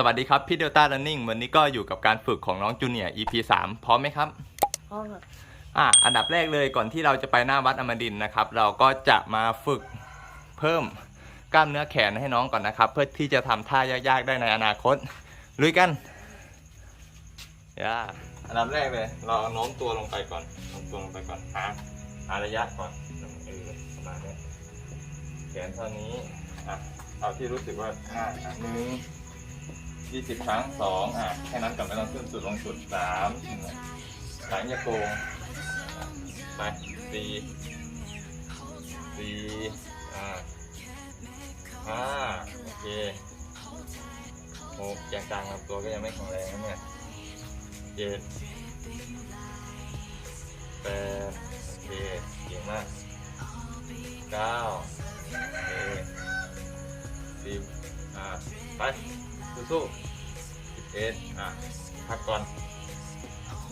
สวัสดีครับ พี่เดลต้า r ันนิ่งวันนี้ก็อยู่กับการฝึกของน้องจูเนียร์ EP 3พร้อมไหมครับพ่อครับอะอันดับแรกเลยก่อนที่เราจะไปหน้าวัดอมดินทร์นะครับ เราก็จะมาฝึกเพิ่มกล้ามเนื้อแขนให้น้องก่อนนะครับ เพื่อที่จะทำท่ายากๆได้ในอนาคตลุยกันย่าอันดับแรกเลย เราเอาโน้มตัวลงไปก่อนโน้มตัวลงไปก่อนหาหาระยะก่อนเออประมาณนี้แขนเท่านี้อะเอาที่รู้สึกว่าอะอะหนึ่ง ยี่สิบครั้งสองอะแค่นั้นก่อนไม่ต้องขึ้นสุดลงสุดสามหลังอย่าโกงไปสี่สี่อ่าห้าโอเคหกยังกลางลำตัวก็ยังไม่แข็งแรงนะเนี่ยเจ็ดแปดโอเคเก่งมากเก้าโอเคสิบอ่าไป สู้ๆสิบเอ็ดอะพักก่อน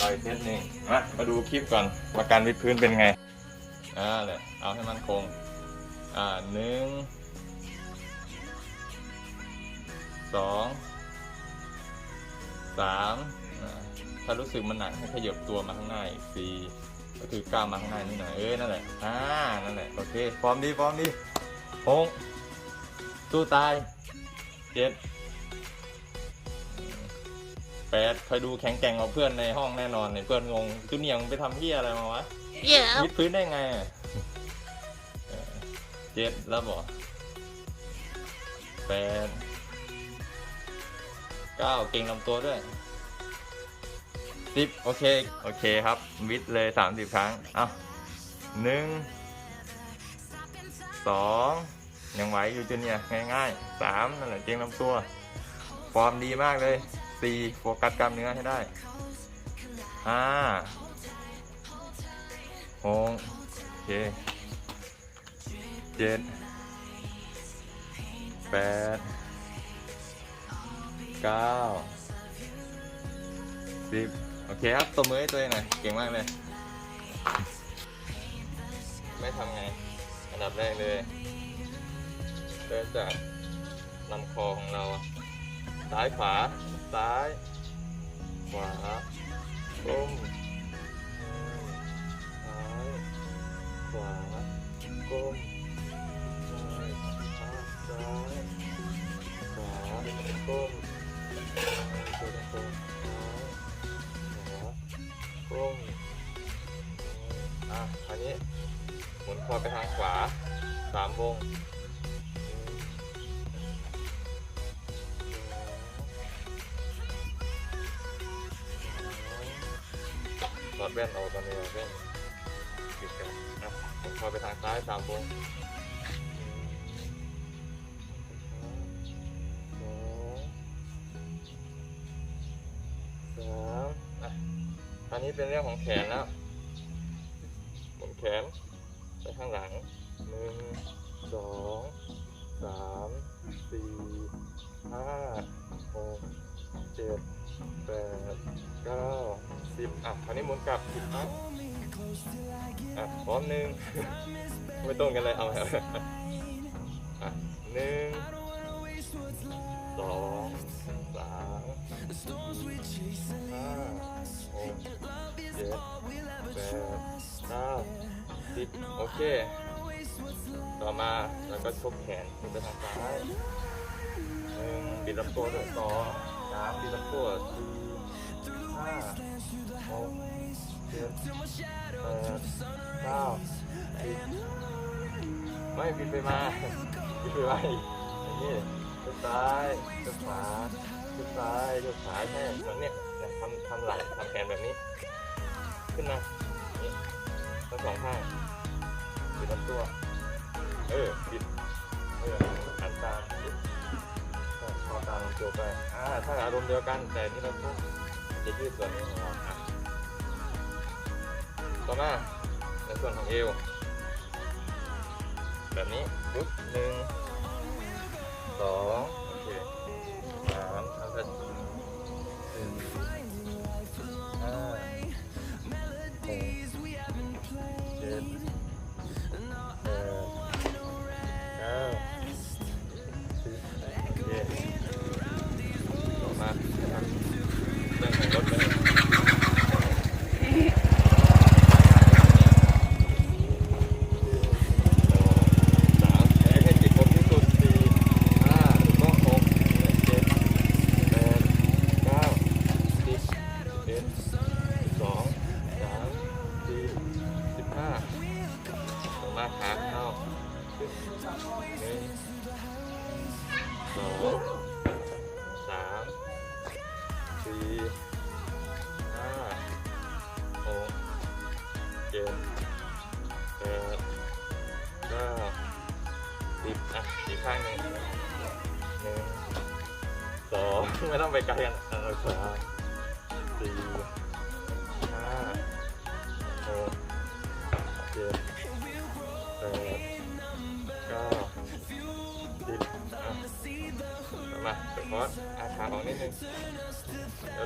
ต่อยเทสนึ่มามาดูคลิปก่อนว่าการวิดพื้นเป็นไง อ่าเลยเอาให้มันคง อ่าหนึ่งสองสามอ่าถ้ารู้สึกมันหนักให้ขยับตัวมาข้างหน้าอีกสี่ก็คือก้าวมาข้างหน้านิดหน่อยเอ้ยนั่นแหละอ่านั่นแหละโอเคฟอร์มดีฟอร์มดีหกสู้ตายเจ็ด ปดคอยดูแข็งแกร่งกว่าเพื่อนในห้องแน่นอนเนี่ยเพื่อนงงจูเนียร์มึงไปทำเพี้ยอะไรมาวะเดี๋ยวยึดพื้นได้ไงอะเออเจ็ดแล้วบอกแปดเก้าเก่งลำตัวด้วยสิบโอเค โอเคครับ วิดเลยสามสิบครั้งเอ้าหนึ่งสองยังไหวอยู่จูเนียร์ง่ายๆสามนั่นแหละเก่งลำตัว ฟอร์มดีมากเลยีโฟกัสกล้ามเนื้อให้ได้ห้าหกโอเคเจ็ดแปดเก้าสิบโอเคครับตัวมือให้ตัวเองหน่อย เก่งมากเลย ไม่ทำไง อันดับแรกเลยเริ่มจากลำคอของเรา ซ้ายขวา ซ้าย ขวาก้มซ้ายขวาก้มซ้ายซ้ายซ้ายขวาก้มตัวตรงซ้ายขวาก้มอะอันนี้หมุนคอไปทางขวาสามวง อดแว่นออกตอนนี้เอาแว่นปิดกันนะผมพอไปทางซ้ายสามวงสองสามอะอันนี้เป็นเรื่องของแขนแล้วหมุนแขนไปข้างหลังหนึ่งสองสามสี่ห้าหกเจ็ดแปดเก้า สิบอะคราวนี้หมุนกลับสิบครั้งอะพร้อมหนึ่ง ไม่ต้องกันเลยเอาเอาอะหนึ่งสองสามห้าหกเจ็ดแปดเก้าสิบโอเค ต่อมาเราก็ชกแขนขึ้นไปทางซ้ายหนึ่งบิดลำตัวด้วยสองสามบิดลำตัวสี่ หกเจ็ดแปดเก้าสิบไม่บิดไปมาบิดไปมาอย่างนี้ยกซ้ายยกขวายกซ้ายยกขวาใช่เหมือนเนี้ยเนี่ยทำทำหลังทำแขนแบบนี้ ขึ้นมานี่ทั้งสองข้างบิดลำตัว เออบิดเออหันตามบิดคอตามลำตัวไปอ่าถ้าอารมณ์เดียวกันแต่นี่เราต้อง จะยืดส่วนนี้ของเราครับต่อมาในส่วนของเอว แบบนี้ปุ๊บหนึ่งสองโอเคสามแล้วก็ สองสามสี่ห้าหกเจ็ดแปดเก้าสิบอะอีกข้างหนึ่งหนึ่งสองไม่ต้องไปไกลกันเออสาม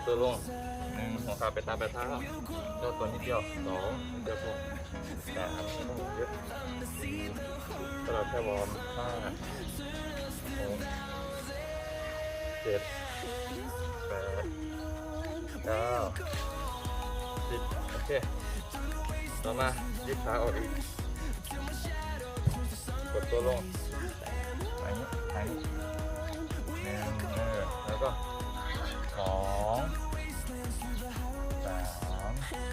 ตัวลงหนึ่งหัวขาไปตามไปเท้าเจ้าตัวนิดเดียวสองเดียวพอสามเยอะสี่สลับแค่วอร์มห้าหกเจ็ดแปดเก้าสิบโอเคต่อมายืดขาออกอีกกดตัวลงไปนี้ไปนี้นึ่แล้วก็ องสามสี่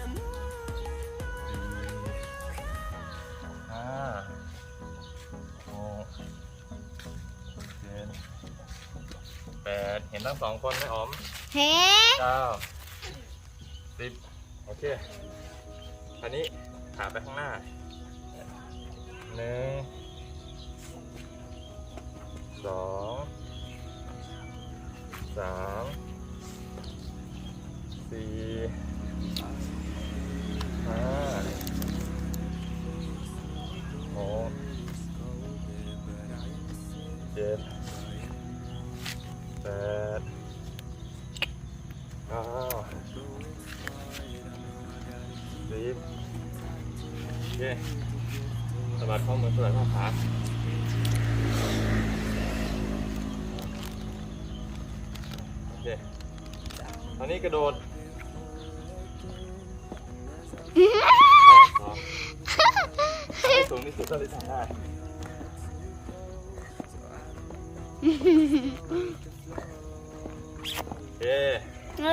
ห้าหกเจ็ดแปดเห็นทั้งสองคนไหมอ๋อมเฮ้เก้าสิบโอเคอันนี้ขาไปข้างหน้าหนึ่งสองสาม นนี้กระโดดสูงที่สุดเท่าที่ทำได้โอเค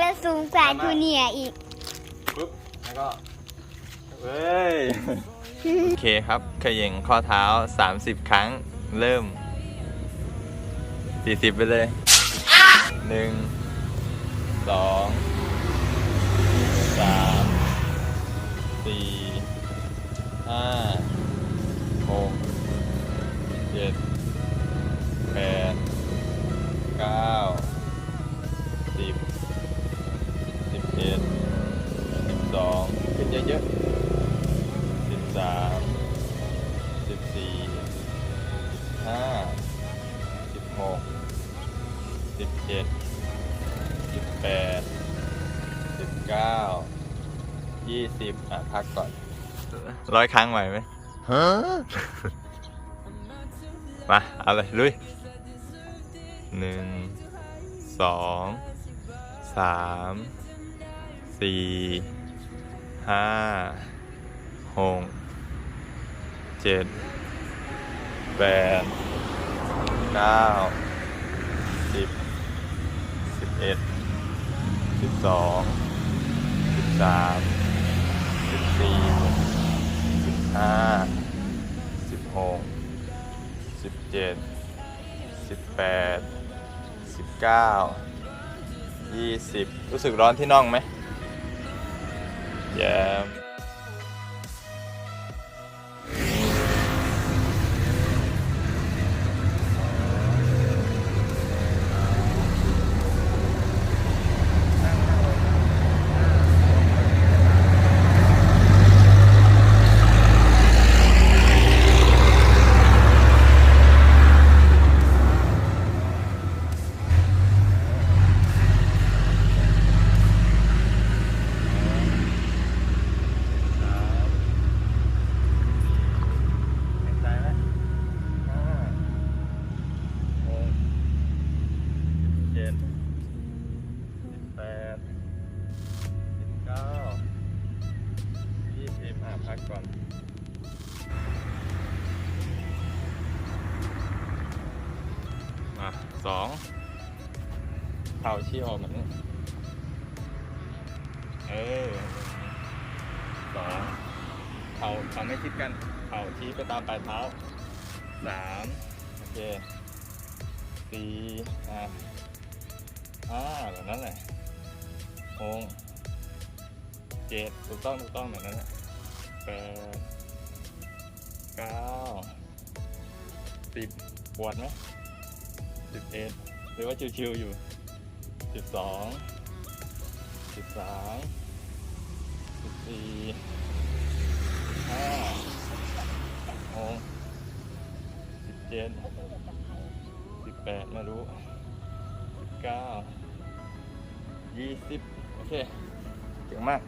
แล้วสูงกว่าจูเนียร์อีกปุ๊บแล้วก็เฮ้ยโอเคครับเขย่งข้อเท้า 30 ครั้งเริ่ม 40 ไปเลยหนึ่ง 1 2 3 4 5 6 7 8 9 10สิบสิบเอ็ดสิบสองขึ้นเยอะๆสิบสามสิบสี่ห้าสิบหกสิบเจ็ด แปดสิบเก้ายี่สิบอะพักก่อน ร้อยครั้งไหวไหมฮะมาเอาเลยลุยหนึ่งสองสามสี่ห้าหกเจ็ดแปดเก้าสิบสิบเอ็ด สิบสองสิบสามสิบสี่สิบห้าสิบหกสิบเจ็ดสิบแปดสิบเก้ายี่สิบรู้สึกร้อนที่น่องไหมแย้ม องเออสองเข่าเข่าไม่ชิดกัน เข่าชี้ไปตามปลายเท้าสามโอเคสี่อะห้าแบบนั้นแหละหกเจ็ดถูกต้องถูกต้องแบบนั้นแหละแปดเก้าสิบปวดไหมสิบเอ็ดหรือว่าชิวๆอยู่สิบสองสิบสาม สี่ห้าหกสิบเจ็ดสิบแปดไม่รู้สิบเก้ายี่สิบโอเคเก่งมาก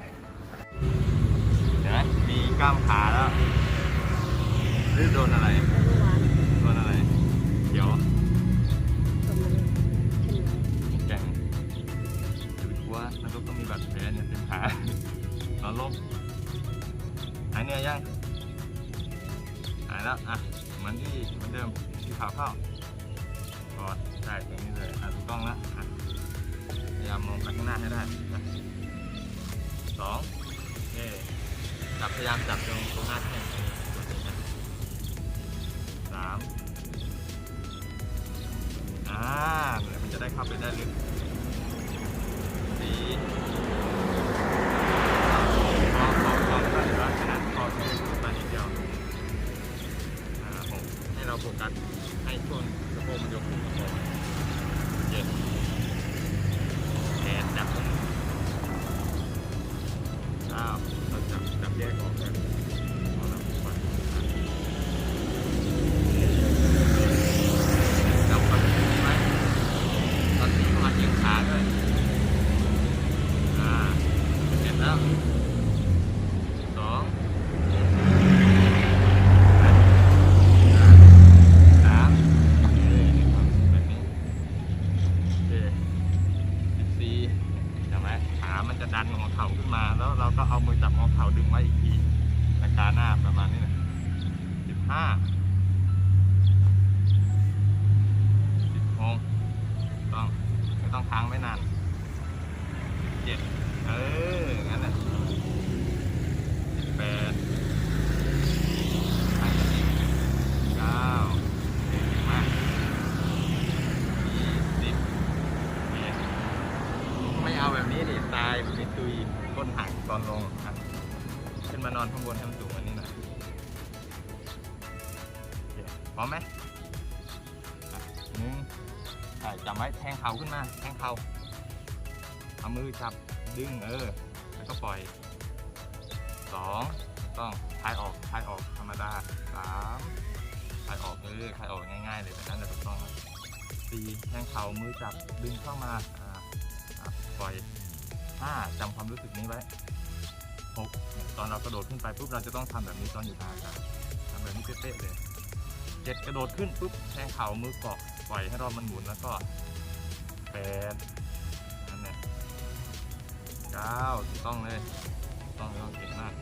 เดี๋ยวนะมีกล้ามขาแล้วหรือโดนอะไร โดนอะไรเขียว ยังหายแล้วอะเหมือนที่เหมือนเดิมที่ขาเข้ากอดใช่ตรงนี้เลยอะถูกต้องแล้วอะพยายามมองไปข้างหน้าให้ได้ โฟกัสให้ช่วงสะโพกมันยกขึ้นก่อนเจ็ดแขนดับตรง ไม่ต้องค้างไม่นานเจ็ดเออ ดึงเออ แล้วก็ปล่อยสองต้องคลายออกคลายออกธรรมดาสามคลายออกเออคลายออกง่ายๆเลยแบบนั้นแหละถูกต้องสี่แทงเข่ามือจับดึงเข้ามาอ่าปล่อยห้าจำความรู้สึกนี้ไว้หกตอนเรากระโดดขึ้นไปปุ๊บเราจะต้องทำแบบนี้ตอนอยู่ทางกาศทำแบบนี้เป๊ะๆเลยเจ็ดกระโดดขึ้นปุ๊บแทงเข่ามือเกาะปล่อยให้รอบมันหมุนแล้วก็แปด เก้าถูกต้องเลยถูกต้องถูกต้องเก่งมาก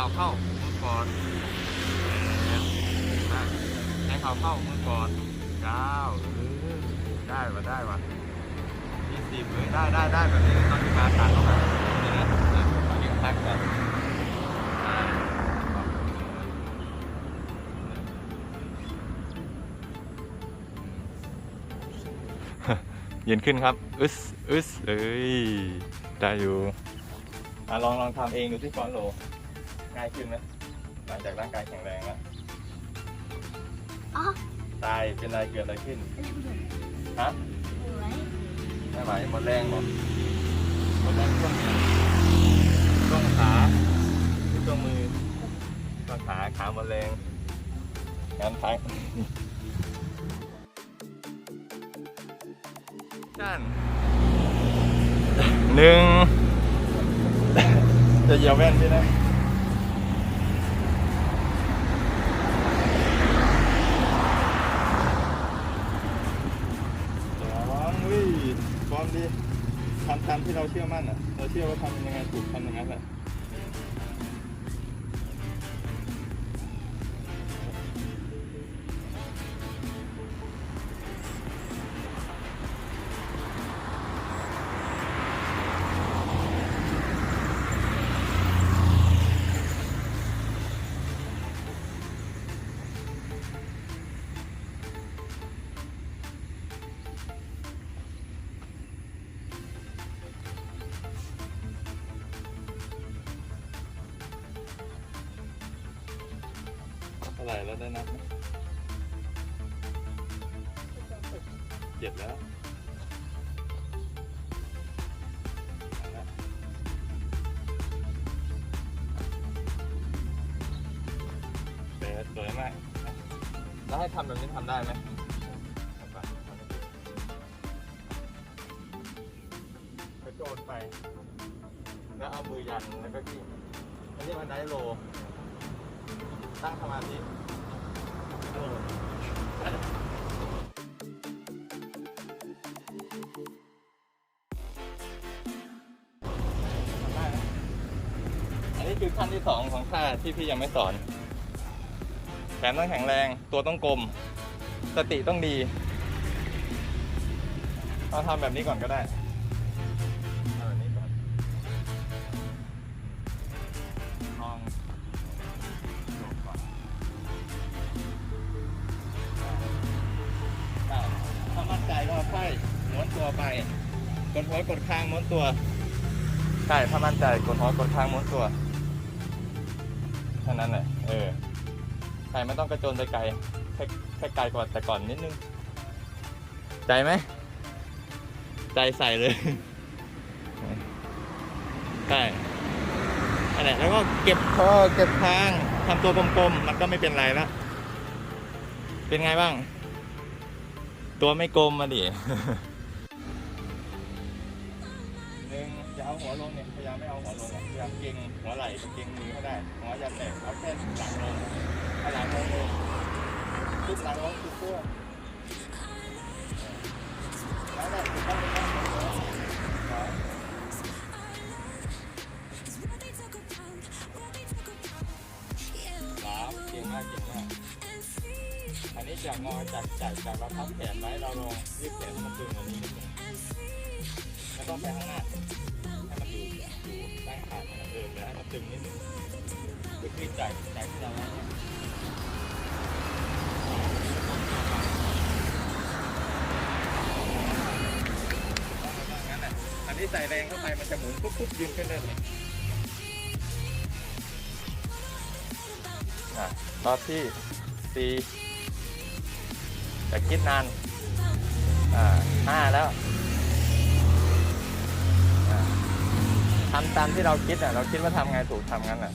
ข่าเข้ามือกอดแปดห้เข่าเข้ามือก่อนเก้าเออได้ว่ะได้ว่ะยี่สิบเฮ้ยได้ได้ได้แบบนี้ตอนที่กาตัดออกมานี่นะอะขอยืมพักก่อนอ่ายืนขึ้นครับ อึสอึสเอ้ย ได้อยู่อลองลองทำเองดูที่ฟอนโล ง่ายขึ้นไหมหลังจากร่างกายแข็งแรงแล้วอ๋อตายเป็นอะไรเกิดอะไรขึ้นฮะสวยไม่ไหวหมดแรงหมดหมดแรงช่วงนี้ช่วงขาที่ช่วงมือช่วงขาขาหมดแรงงานพักด้านหนึ่งเหยียบแว่นพี่นะสองวิฟอร์มดีทำ ตามที่เราเชื่อมั่นอะ เราเชื่อว่าทำยังไงถูกทำอย่างนั้นแหละ ไหร่แล้วได้นับไหมเจ็ดแล้ว คือขั้นที่สองของท่าที่พี่ยังไม่สอน แขนต้องแข็งแรง ตัวต้องกลม สติต้องดีเราทำแบบนี้ก่อนก็ได้ค่อนลองโยกก่อนอ่าถ้ามั่นใจก็ค่อยม้วนตัวไป กดหัวกดคางม้วนตัว ใช่ ถ้ามั่นใจ กดหัวกดคางม้วนตัว แค่นั้นแหละเออใช่ไม่ต้องกระโจนไปไกลแค่แค่ไกลกว่าแต่ก่อนนิดนึง ใจไหม ใจใส่เลยใช่นั่นแหละแล้วก็เก็บคอเก็บคางทำตัวกลมๆ มันก็ไม่เป็นไรละเป็นไงบ้าง ตัวไม่กลมมาดิ หัวลงเนี่ยพยายามไม่เอาหัวลงพยายามเก่งหัวไหล่เก่งมือก็ได้หัวยันแตกเอาแค่หลังลงเอาหลังลงเลยทุบหลังลงทุบตัวแล้วแต้องถูกต้องถูกต้องครับสามเก่งมากเก่งมากอันนี้จากงอจากจากจากเราพับแขนไว้เราลองยืดแขนมันตึงกว่านี้แล้วก็ไปข้างหน้า ขาให้มันเล้วให้มันตึงนิดนึงคือคือใจใจที่เราไว้งั้นแหละอันนี้ใส่แรงเข้าไปมันจะหมุนปุ๊บปุ๊บยืนขึ้นได้เลยอะรอบที่สี่จะคิดนาน อ่าห้าแล้ว ทำตามที่เราคิดอะ เราคิดว่าทำไงถูกทำงั้นอะ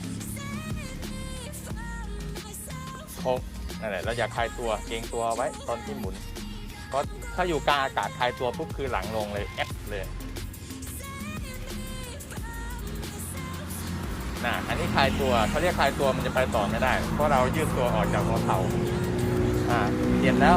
หกนั่นแหละเราอย่าคลายตัวเกรงตัวไว้ตอนที่หมุนเพราะถ้าอยู่กลางอากาศคลายตัวปุ๊บคือหลังลงเลยแอปเลยน่ะอันนี้คลายตัวเขาเรียกคลายตัวมันจะไปต่อไม่ได้ เพราะเรายืดตัวออกจากหัวเข่าอ่าเปลี่ยนแล้ว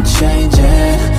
I'm changing.